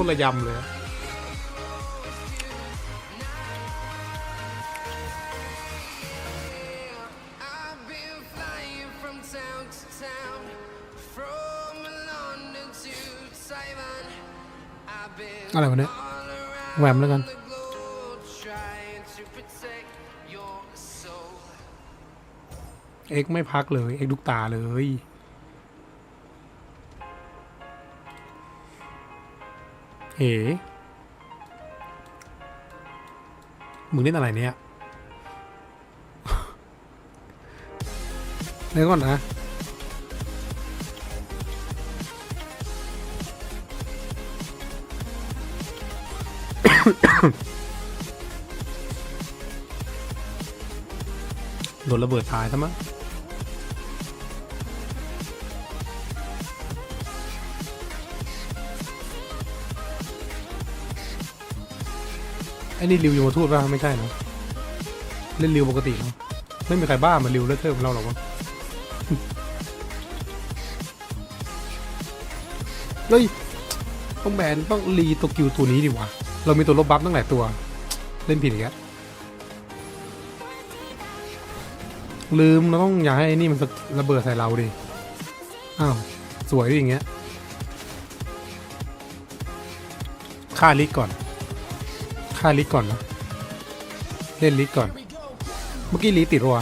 คนละยำเลย I've been flying from town to town, from London to Taiwan. I've been อะไรวะเนี่ย all แหว around มแล้วกัน the globe trying to protect your soul. เอ็กไม่พักเลย เอ็กดุกตาเลย เอ๋มึงเล่นอะไรเนี่ยเดี๋ยวก่อนนะ โดนระเบิดตายซะมั้ง ไอ้นี่ริวยมทูตป่ะไม่ใช่เนอะเล่นริวปกติเนาะไม่มีใครบ้ามาริวเลอะเทอะเหมือนเราหรอกวะเฮ้ยต้องแบนต้องรีตัวกิวตัวนี้ดิวะเรามีตัวลบบัฟตั้งหลายตัว เล่นผิดอีกแล้วลืมเราต้องอย่าให้อ้นี่มันระเบิดใส่เราดิอ้าวสวยดิอย่างเงี้ยฆ่าลิกก่อน ฆ่าลิกก่อนนะ เล่นลิทก่อน เมื่อกี้ลิทติดรัว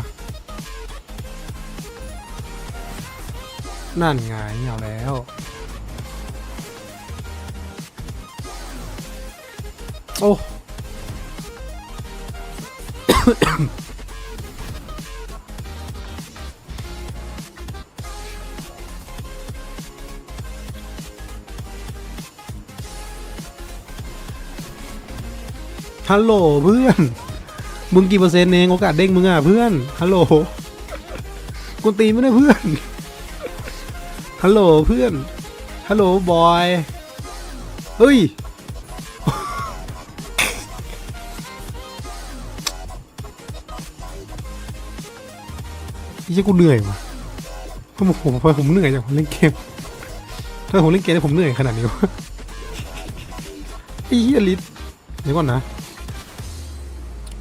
นั่นไงเอาแล้ว โอ้ ฮัลโหลเพื่อน มึงกี่เปอร์เซ็นต์เองโอกาสเด้งมึงอะเพื่อน ฮัลโหลกูตีไม่ได้เพื่อน ฮัลโหลเพื่อน ฮัลโหลบอย เฮ้ยยี่กูเหนื่อยว่ะผมผมผมผมเหนื่อยจากผมเล่นเกมถ้าผมเล่นเกมแล้วผมเหนื่อยขนาดนี้วะไอ้เหี้ยลิศเดี๋ยวก่อนนะ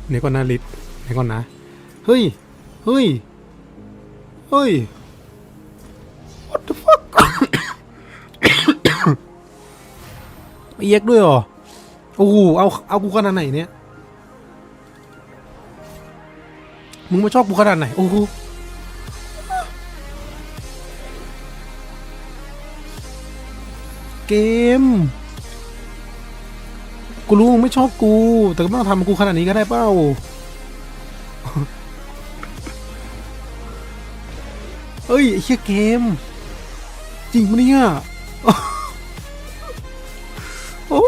เดี๋ยวก่อนนะลิศเดี๋ยวก่อนนะ เฮ้ย เฮ้ย เฮ้ย what the fuck เอียกด้วยเหรอ โอ้โห เอา เอากูขนาดไหนเนี่ย มึงมาชอบกูขนาดไหน โอ้โหเกม กูรู้มึงไม่ชอบกู แต่ก็ไม่ต้องทำกูขนาดนี้ก็ได้เปล่าเอ้ยไอ้เชี่ยเกม จริงปะเนี่ยโอ้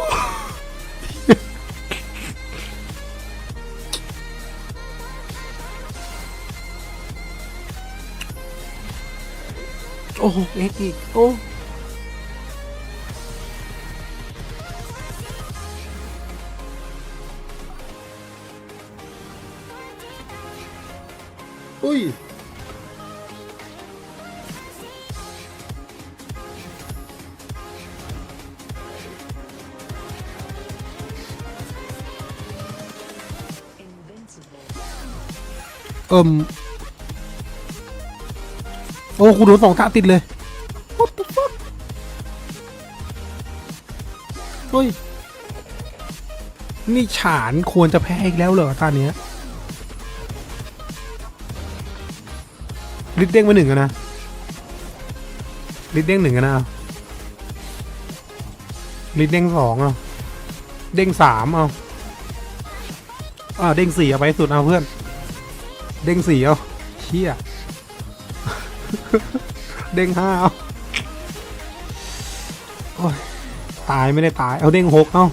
โอ้โหเอ็กอีกโอ้ อุ้ยเอิมโอ้กูโดนสองท่าติดเลย What the fuck เฮ้ย นี่ฉานควรจะแพ้อีกแล้วเหรอตาเนี้ย ลิดเด้งมาหนึ่งอะนะลิดเด้งหนึ่งอะนะเอาลิดเด้งสองเอาเด้งสามเอาอ่าเด้งสี่เอาไปสุดเอาเพื่อน เด้งสี่เอาเชี่ยเด้งห้าเอาโอ้ยตายไม่ได้ตายเอาเด้งหกเอา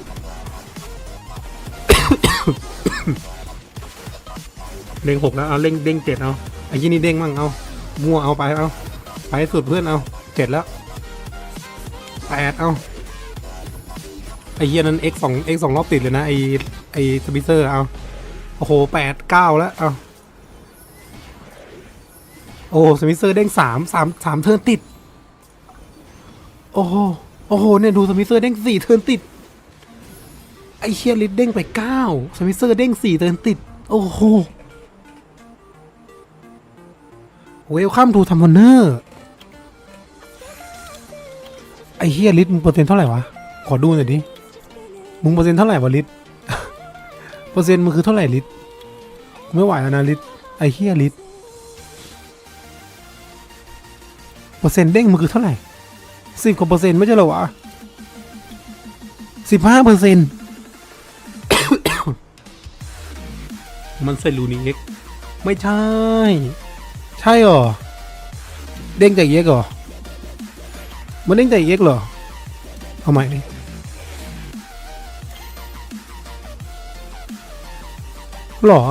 เด้งหกแล้วเอาเด้งเด้งเจ็ดเอาไอ้ยี่นี่เด้งมั่งเอา มั่วเอาไปเอาไปสุดเพื่อนเอาเจ็ดแล้วแปดเอาไอเฮียนั้น x สอง x สองรอบติดเลยนะไอไอสปิเซอร์เอาโอ้โหแปดเก้าแล้วเอาโอ้สมิเซอร์เด้งสามสามสามเทิร์นติด โอ้โหโอ้โหเนี่ยดูสมิเซอร์เด้งสี่เทิร์นติดไอเชียลิดเด้งไปเก้าสมิเซอร์เด้งสี่เตือนติด โอ้โห เวลคัมทูทัมมอนเนอร์ไอเฮียลิดมึงเปอร์เซ็นต์เท่าไหร่วะ ขอดูหน่อยดิ มึงเปอร์เซ็นต์เท่าไหร่วะลิดเปอร์เซ็นต์มึงคือเท่าไหร่ลิดกูไม่ไหวแล้วนะลิดไอเฮียลิดเปอร์เซ็นต์เด้งมึงคือเท่าไหร่สิบกว่าเปอร์เซ็นต์ไม่ใช่เหรอวะสิบห้าเปอร์เซ็นต์มันใส่ลูนิเอ็กไม่ใช่ ใช่เหรอ เด้งจากเอ็กเหรอ มันเด้งจากเอ็กเหรอ เอาใหม่ดิหรอ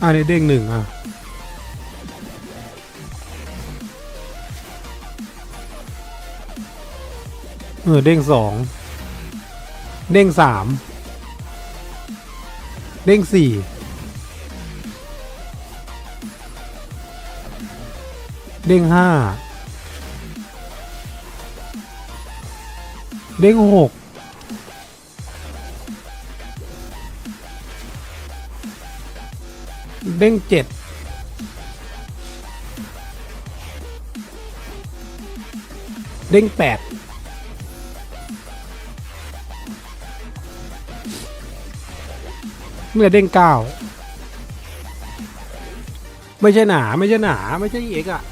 อ่าเนี่ยเด้งหนึ่งอะ เออ เด้งสอง เด้งสาม เด้งสี่ เด้งห้าเด้งหกเด้งเจ็ดเด้งแปดเมื่อเด้งเก้าไม่ใช่หนา ไม่ใช่หนา ไม่ใช่เอกอะ